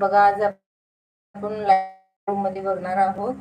बघा आज आपण रूममध्ये बघणार आहोत.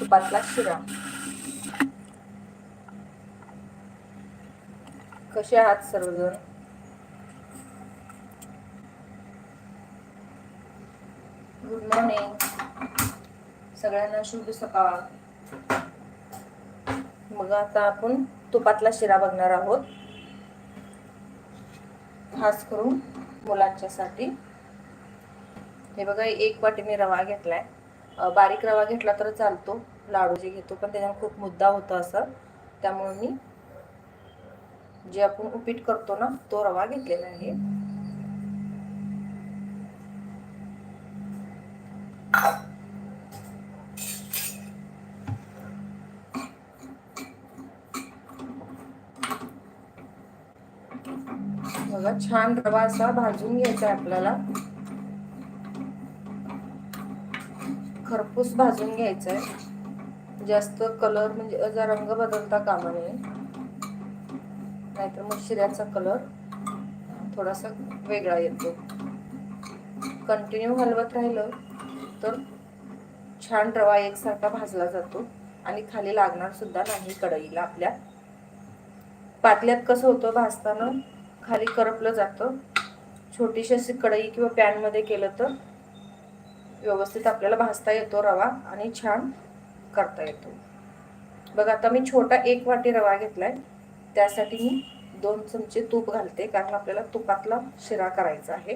तुपातला शिरा. कसे आहात सर्वजण? गुड मॉर्निंग सगळ्यांना शुभ सकाळ. मग आता आपण तुपातला शिरा बघणार आहोत. खास करून मुलांच्यासाठी. हे बघा एक वाटी मी रवा घेतलाय. आहे बारीक रवा घेतला तर चालतो. लाडू जे घेतो पण त्याच्यानं खूप मुद्दा होता असं. त्यामुळे मी जे आपण उपीट करतो ना तो रवा घेतलेला आहे. छान रवा असा भाजून घ्यायचा आहे आपल्याला. खरपूस भाजून घ्यायचा आहे जास्त कलर म्हणजे जर रंग बदलता कामा नये. नाहीतर मग शिऱ्याचा कलर थोडासा वेगळा येतो. कंटिन्यू हलवत राहिलं तर छान रवा एकसारखा भाजला जातो आणि खाली लागणार सुद्धा नाही कढईला आपल्या. पातल्यात कसं होतं भाजताना खाली करपलं जातं. छोटीशी अशी कढई किंवा पॅनमध्ये केलं तर व्यवस्थित आपल्याला भाजता येतो रवा आणि छान करता येतो. बघा आता मी छोटा एक वाटी रवा घेतलाय. त्यासाठी मी दोन चमचे तूप घालते कारण आपल्याला तुपातला शिरा करायचा आहे.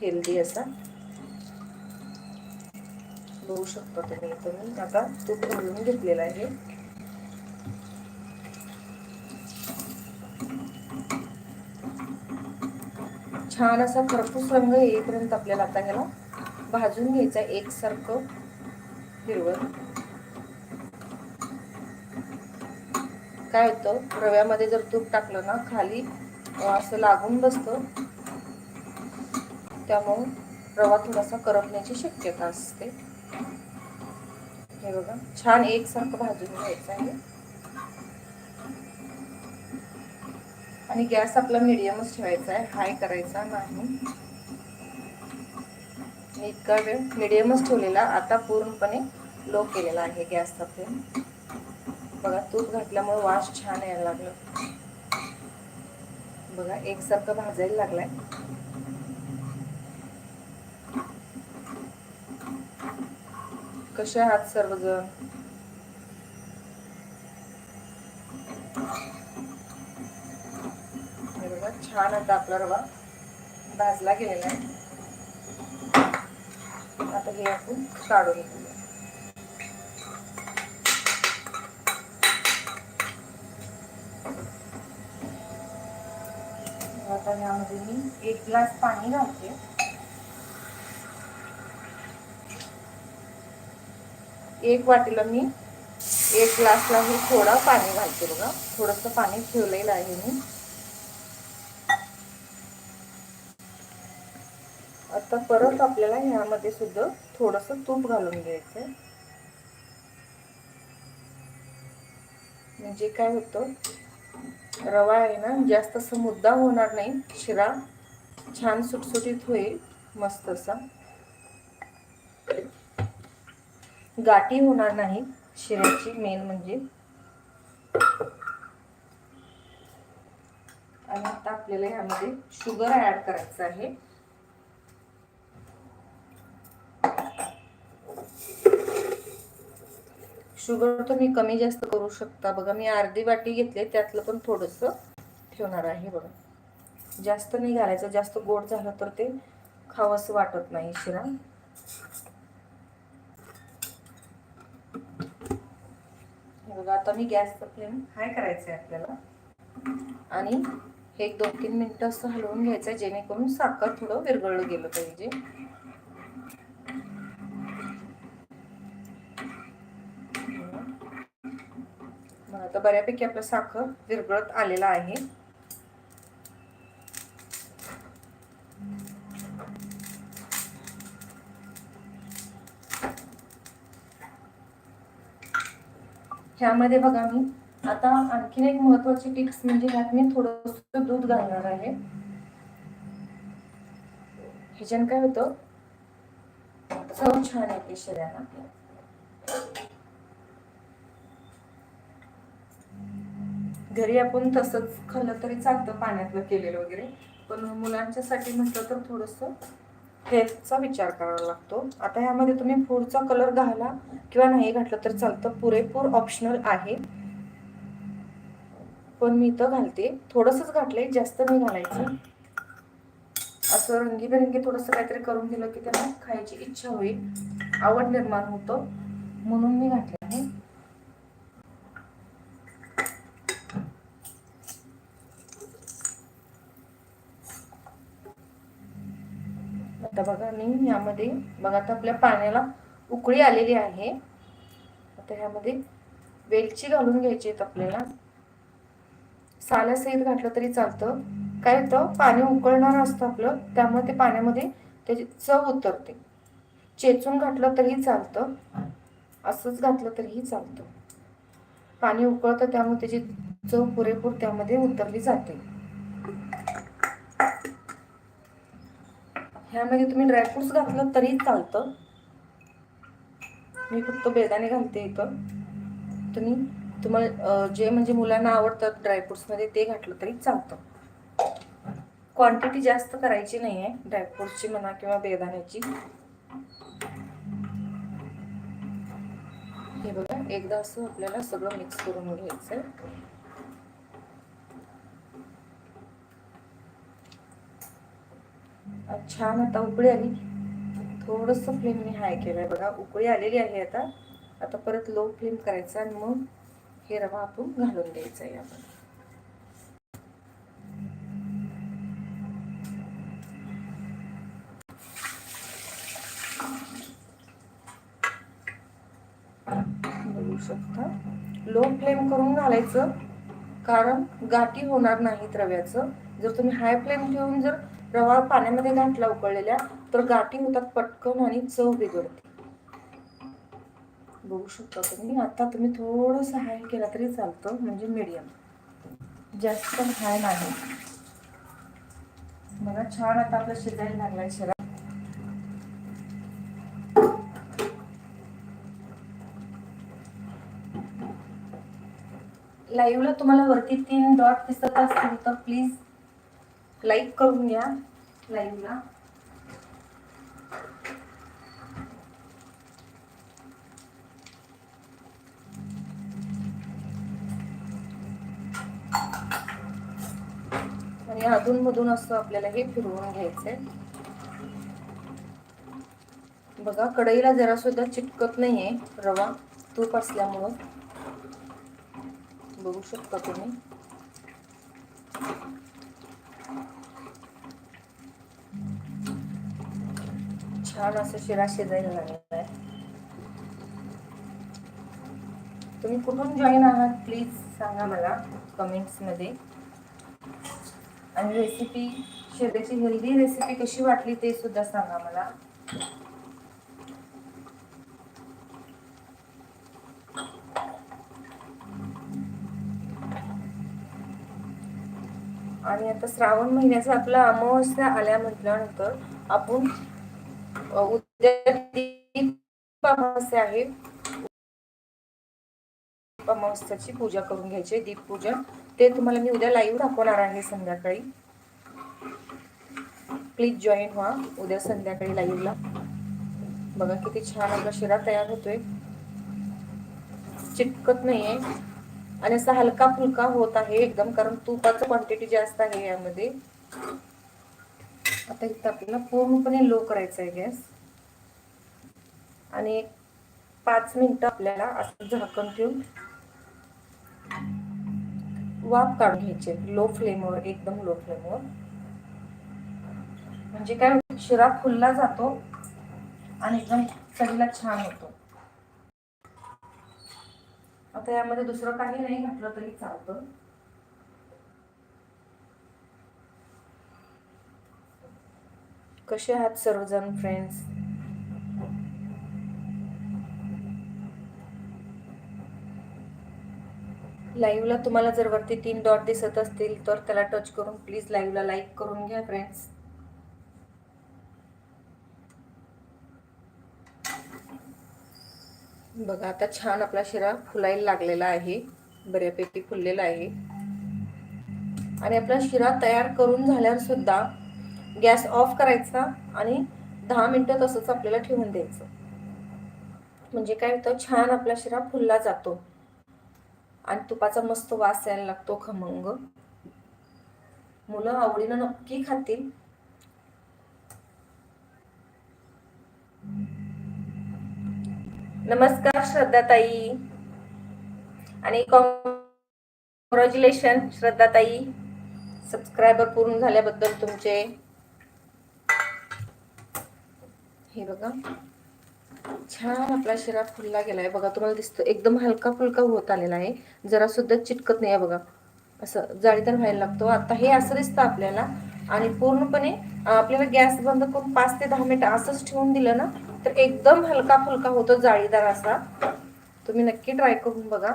हेल्दी असा. बघू शकतो तुम्ही इथं मी आता तूप घालून घेतलेलं आहे. छान असा खरपूस रंग येईपर्यंत आपल्याला आता ह्याला भाजून घ्यायचा एकसारखं हिरवं काय होतं रव्यामध्ये जर तूप टाकलं ना खाली असं लागून बसतं. त्यामुळं रवा थोडासा करपण्याची शक्यता असते. हे बघा छान एकसारखं भाजून घ्यायचं आहे. आणि गॅस आपला मिडियमच ठेवायचा आहे. हाय करायचा नाही. मी इतका वेळ मिडियमच ठेवलेला. आता पूर्णपणे लो केलेला आहे गॅसचा फ्लेम बघा तूप घातल्यामुळे वास छान यायला लागलं. बघा एकसारखं भाजायला लागलाय. कसे आहात सर्वजण? छान आता आपला रवा भाजला गेलेला आहे. आता हे आपण काढून घेऊया. आता यामध्ये मी एक ग्लास पाणी घालते. एक वाटीला मी एक ग्लासला हे थोडं पाणी घालते बघा. थोडंसं पाणी ठेवलेलं आहे मी. आता परत आपल्याला ह्यामध्ये सुद्धा थोडंसं तूप घालून घ्यायचंय म्हणजे काय होतं रवा आहे ना जास्त असं मुद्दा होणार नाही. शिरा छान सुटसुटीत होईल मस्त असा. गाठी होणार नाही शिऱ्याची मेन म्हणजे. आणि आता आपल्याला यामध्ये शुगर ॲड करायचं आहे. शुगर तुम्ही कमी जास्त करू शकता. बघा मी अर्धी वाटी घेतली त्यातलं पण थोडंसं ठेवणार आहे बघा. जास्त नाही घालायचं जास्त गोड झालं तर ते खावंसं वाटत नाही शिरा. बघा आता मी गॅसचा फ्लेम हाय करायचं आहे आपल्याला. आणि हे एक दोन तीन मिनटं असं हलवून घ्यायचं आहे जेणेकरून साखर थोडं विरघळलं गेलं पाहिजे. तर आता बऱ्यापैकी आपलं साखर विरघळत आलेला आहे. ह्यामध्ये बघा मी आता आणखीन एक महत्वाची टिप्स म्हणजे ह्यात मी थोडंसं दूध घालणार आहे. ह्याच्यानं काय होतं? चव छान येते शरीराला. घरी आपण तसंच खाल्लं तरी चालतं पाण्यातलं केलेलं वगैरे. पण मुलांच्यासाठी म्हटलं तर थोडंसं हेल्थचा विचार करावा लागतो. आता ह्यामध्ये तुम्ही फूडचा कलर घाला किंवा नाही घातलं तर चालतं. पुरेपूर ऑप्शनल आहे. पण मी इथं घालते. थोडंसंच घातलंय जास्त नाही घालायचं. असं रंगीबेरंगी थोडंसं काहीतरी करून दिलं की त्यांना खायची इच्छा होईल. आवड निर्माण होतं. म्हणून मी घातलं आहे. आता बघा मी यामध्ये बघा आता आपल्या पाण्याला उकळी आलेली आहे. आता ह्यामध्ये वेलची घालून घ्यायची आहेत आपल्याला. साल्यासहित घातलं तरी चालतं. काय होतं? पाणी उकळणार असतं आपलं त्यामुळे ते पाण्यामध्ये त्याची चव उतरते. चेचून घातलं तरीही चालतं. असंच घातलं तरीही चालतं. पाणी उकळतं त्यामुळे त्याची चव पुरेपूर त्यामध्ये उतरली जाते. ह्यामध्ये तुम्ही ड्रायफ्रुट्स घातलं तरी चालतं. मी फक्त बेदाणे घालते इथं. तुम्ही तुम्हाला जे म्हणजे मुलांना आवडतात ड्रायफ्रुट्समध्ये ते घातलं तरी चालतं. क्वांटिटी जास्त करायची नाही आहे ड्रायफ्रुट्सची म्हणा किंवा बेदाण्याची. हे बघा एकदा असं आपल्याला सगळं मिक्स करून घ्यायचं आहे छान आता उकळी आली. थोडस फ्लेम मी हाय केलंय बघा. उकळी आलेली आहे आता. आता परत लो फ्लेम करायचा आणि मग हे रवा आपण घालून द्यायचा आहे आपण. बघू शकता. लो फ्लेम करून घालायचं. कारण गाठी होणार नाहीत रव्याचं. जर तुम्ही हाय फ्लेम ठेवून जर रवा पाण्यामध्ये घातला उकळलेल्या तर गाठी होतात पटकन आणि चव बिघडते. बघू शकता तुम्ही आता तुम्ही थोडंसं हाय केला तरी चालतं म्हणजे मीडियम जास्त हाय नाही. बघा छान आता आपलं शिजायला लागलाय शिरा. लाईव्हला तुम्हाला वरती तीन डॉट दिसत असतील तर प्लीज लाईक करून घ्या लाईव्हला. आणि अधूनमधून असं आपल्याला हे फिरवून घ्यायचंय. बघा कढईला जरा सुद्धा चिटकत नाहीये रवा तूप असल्यामुळं. बघू शकता तुम्ही. छान असं शिरा शिजायला लागलेला आहे तुम्ही कुठून जॉईन आहात प्लीज सांगा मला कमेंट्समध्ये आणि रेसिपी शिऱ्याची हेल्दी रेसिपी कशी वाटली ते सुद्धा सांगा मला. आणि आता श्रावण महिन्याचा आपला अमावस्या आल्या म्हटल्यानंतर आपण उद्या दीप अमावस्या आहे. अमावस्याची पूजा करून घ्यायची दीप दीपपूजन ते तुम्हाला मी उद्या लाईव्ह दाखवणार आहे संध्याकाळी. प्लीज जॉईन व्हा उद्या संध्याकाळी लाईव्हला बघा किती छान आपला शिरा तयार होतोय. चिटकत नाहीये. आणि असा हलका फुलका होत आहे एकदम कारण तुपाचं क्वांटिटी जास्त आहे यामध्ये. आता इथं आपल्याला पूर्णपणे लो करायचा आहे गॅस. आणि एक पाच मिनटं आपल्याला असं झाकण ठेवून वाफ काढून घ्यायचे लो फ्लेमवर एकदम लो फ्लेमवर म्हणजे काय शिरा खुलला जातो आणि एकदम चवीला छान होतो. आता यामध्ये दुसरं काही नाही घातलं तरी चालतं. कसे आहात सर्वजण फ्रेंड्स लाईव्हला तुम्हाला जर वरती तीन डॉट दिसत असतील तर त्याला टच करून प्लीज लाईव्हला लाईक करून घ्या फ्रेंड्स बघा आता छान आपला शिरा फुलायला लागलेला आहे. बऱ्यापैकी फुललेला आहे. आणि आपला शिरा तयार करून झाल्यावर सुद्धा गॅस ऑफ करायचा आणि दहा मिनटं तसंच आपल्याला ठेवून द्यायचं. म्हणजे काय होतं छान आपला शिरा फुलला जातो. आणि तुपाचा मस्त वास यायला लागतो खमंग. मुलं आवडीनं नक्की खातील. नमस्कार श्रद्धाताई. आणि कॉंग्रॅच्युलेशन श्रद्धाताई. सबस्क्रायबर पूर्ण झाल्याबद्दल तुमचे. हे बघा. छान आपला शिरा फुलला आहे बघा तुम्हाला दिसतं एकदम हलका फुलका होत आलेला आहे. जरा सुद्धा चिटकत नाही आहे बघा. असं जाळीदार व्हायला लागतो. आता हे असं दिसतं आपल्याला. आणि पूर्णपणे आपल्याला गॅस बंद करून पाच ते दहा मिनिटं असंच ठेवून दिलं ना तर एकदम हलका फुलका होतो जाळीदार असा. तुम्ही नक्की ट्राय करून बघा.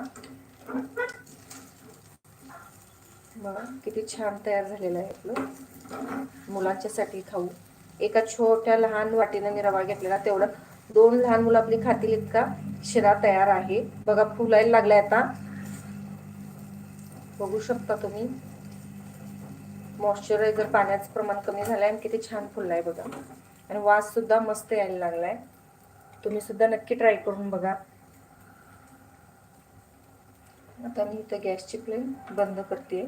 बघा किती छान तयार झालेलं आहे आपलं. मुलांच्यासाठी खाऊ. एका छोट्या लहान वाटीनं मी रवा घेतलेला. तेवढं दोन लहान मुलं आपली खातील इतका शिरा तयार आहे. बघा फुलायला लागलाय आता. बघू शकता तुम्ही. मॉइश्चरायझर पाण्याचं प्रमाण कमी झालंय आणि किती छान फुललाय बघा. आणि वास सुद्धा मस्त यायला लागलाय. तुम्ही सुद्धा नक्की ट्राय करून बघा. आता मी इथं गॅसची फ्लेम बंद करते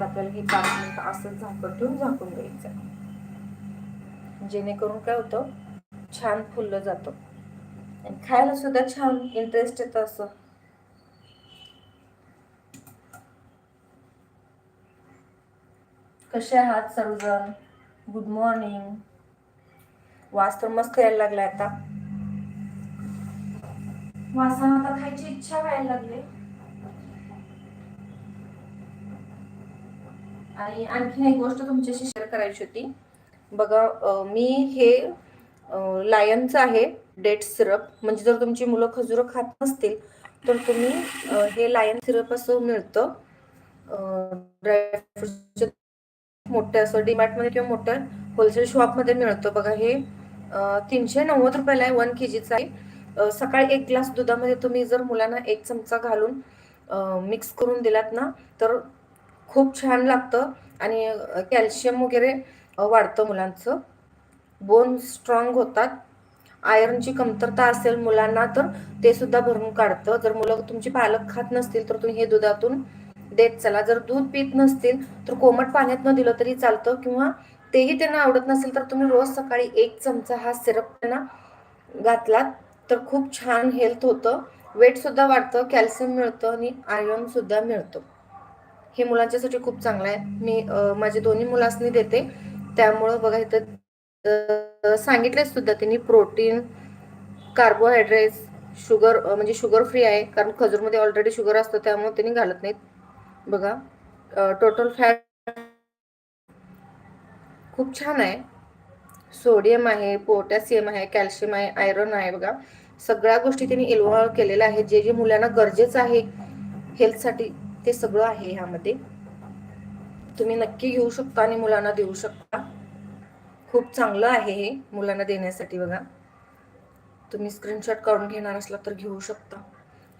आता आपल्याला हे पाच मिनिट असं झाकण ठेवून झाकून द्यायचं जेणेकरून काय होतं? छान फुललं जातं. आणि खायला सुद्धा छान इंटरेस्ट येतं असं. कसे आहात सर्वजण? गुड मॉर्निंग वास तर मस्त यायला लागलाय आता. वासानं आता खायची इच्छा व्हायला लागली. आणि आणखीन एक गोष्ट तुमच्याशी शेअर करायची होती. बघा मी हे लायनचं आहे डेट सिरप म्हणजे जर तुमची मुलं खजुरं खात नसतील तर तुम्ही हे लायन सिरप असं मिळतं. ड्रायफ्रुटचं मोठं असं डीमार्टमध्ये किंवा मोठ्या होलसेल शॉपमध्ये मिळतं. बघा हे तीनशे नव्वद रुपयाला आहे वन के जीचं आहे. सकाळी एक ग्लास दुधामध्ये तुम्ही जर मुलांना एक चमचा घालून मिक्स करून दिलात ना तर खूप छान लागतं आणि कॅल्शियम वगैरे वाढतं मुलांचं. बोन स्ट्रॉंग होतात. आयरनची कमतरता असेल मुलांना तर ते सुद्धा भरून काढतं. जर मुलं तुमची पालक खात नसतील तर तुम्ही हे दुधातून देत चला. जर दूध पित नसतील तर कोमट पाण्यात न दिलं तरी चालतं किंवा तेही त्यांना आवडत नसेल तर तुम्ही रोज सकाळी एक चमचा हा सिरप त्यांना घातलात तर खूप छान हेल्थ होतं. वेट सुद्धा वाढतं कॅल्शियम मिळतं आणि आयर्न सुद्धा मिळतं. हे मुलांच्यासाठी खूप चांगलं आहे. मी माझे दोन्ही मुलांनी देते. त्यामुळं बघा इथं अ, सांगितले सुद्धा त्यांनी प्रोटीन कार्बोहायड्रेट्स शुगर म्हणजे शुगर फ्री आहे. कारण खजूरमध्ये ऑलरेडी शुगर असतं त्यामुळे त्यांनी घालत नाहीत. बघा टोटल फॅट खूप छान आहे. सोडियम आहे पोटॅशियम आहे कॅल्शियम आहे आयरन आहे बघा. सगळ्या गोष्टी त्यांनी इन्व्हॉल्व केलेल्या आहेत. जे जे मुलांना गरजेचं आहे हेल्थसाठी. ते सगळं आहे ह्यामध्ये. तुम्ही नक्की घेऊ शकता आणि मुलांना देऊ शकता. खूप चांगलं आहे हे मुलांना देण्यासाठी बघा. तुम्ही स्क्रीनशॉट काढून घेणार असला तर घेऊ शकता.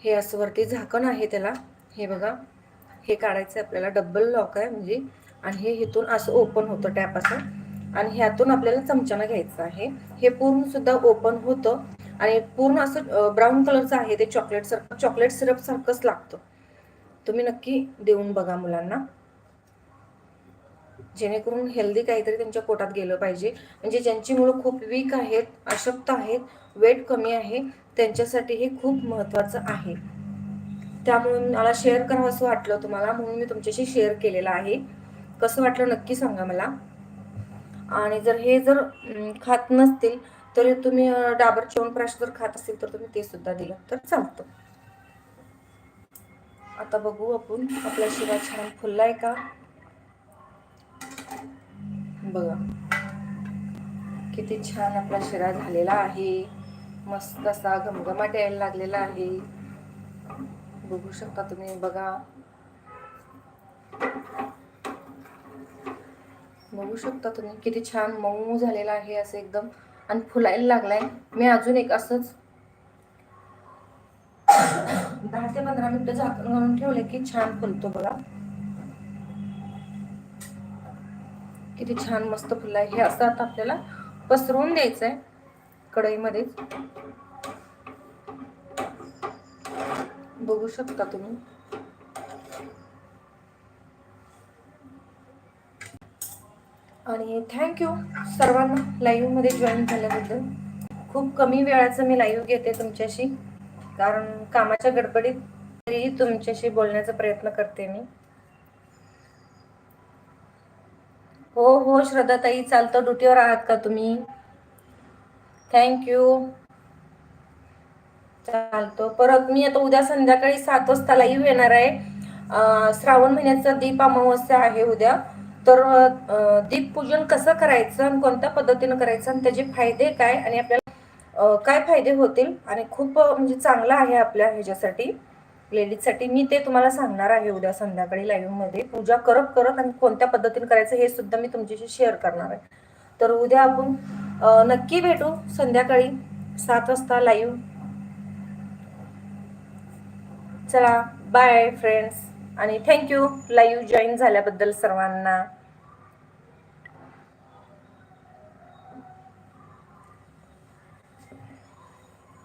हे असं वरती झाकण आहे त्याला. हे बघा. हे काढायचं आहे आपल्याला. डबल लॉक आहे म्हणजे. आणि हे इथून असं ओपन होतं टॅप असं. आणि ह्यातून आपल्याला चमच्यानं घ्यायचं आहे. हे पूर्ण सुद्धा ओपन होतं. आणि पूर्ण असं ब्राऊन कलरचं आहे ते चॉकलेट सारखं. चॉकलेट सिरप सारखंच लागतं. तुम्ही नक्की देऊन बघा मुलांना. जेणेकरून हेल्दी काहीतरी त्यांच्या पोटात गेलं पाहिजे. म्हणजे ज्यांची मुलं खूप वीक आहेत अशक्त आहेत वेट कमी आहे त्यांच्यासाठी हे खूप महत्त्वाचं आहे. त्यामुळे मला शेअर करावं असं वाटलं तुम्हाला म्हणून मी तुमच्याशी शेअर केलेलं आहे. कसं वाटलं नक्की सांगा मला. आणि जर हे जर खात नसतील तरी तुम्ही डाबर च्यवनप्राश जर खात असेल तर तुम्ही ते सुद्धा दिलं तर चालतं. आता बघू आपण. आपला शिरा छान फुललाय का? बघा. किती छान आपला शिरा झालेला आहे. मस्त असा घमघमाट यायला लागलेला आहे. बघू शकता तुम्ही बघा. बघू शकता तुम्ही किती छान मऊ झालेला आहे असं एकदम. आणि फुलायला लागलाय. मी अजून एक असंच दहा ते पंधरा मिनिटं झाकण घालून ठेवले की छान फुलतो बघा. किती छान मस्त फुललाय. हे असं आता आपल्याला पसरवून द्यायचं आहे कढईमध्ये बघू शकता तुम्ही. आणि थँक्यू सर्वांना लाईव्हमध्ये जॉईन झाल्याबद्दल. खूप कमी वेळाचं मी लाईव्ह घेते तुमच्याशी. कारण कामाच्या गडबडीत तरीही तुमच्याशी बोलण्याचा प्रयत्न करते मी. हो हो श्रद्धाताई चालतं. ड्युटीवर आहात का तुम्ही? थँक्यू चालतो. परत मी आता उद्या संध्याकाळी सात वाजता लाईव्ह येणार आहे. श्रावण महिन्याचा दीप अमावस्या आहे उद्या. तर दीप दीपपूजन कसं करायचं आणि कोणत्या पद्धतीनं करायचं आणि त्याचे फायदे काय आणि आपल्याला काय फायदे होतील आणि खूप म्हणजे चांगलं आहे आपल्या ह्याच्यासाठी. लेडीजसाठी मी ते तुम्हाला सांगणार आहे उद्या संध्याकाळी लाईव्हमध्ये पूजा करत करत आणि कोणत्या पद्धतीने करायचं हे सुद्धा मी तुमच्याशी शेअर करणार आहे. तर उद्या आपण नक्की भेटू संध्याकाळी सात वाजता लाईव्ह चला बाय फ्रेंड्स आणि थँक्यू लाईव्ह जॉईन झाल्याबद्दल सर्वांना.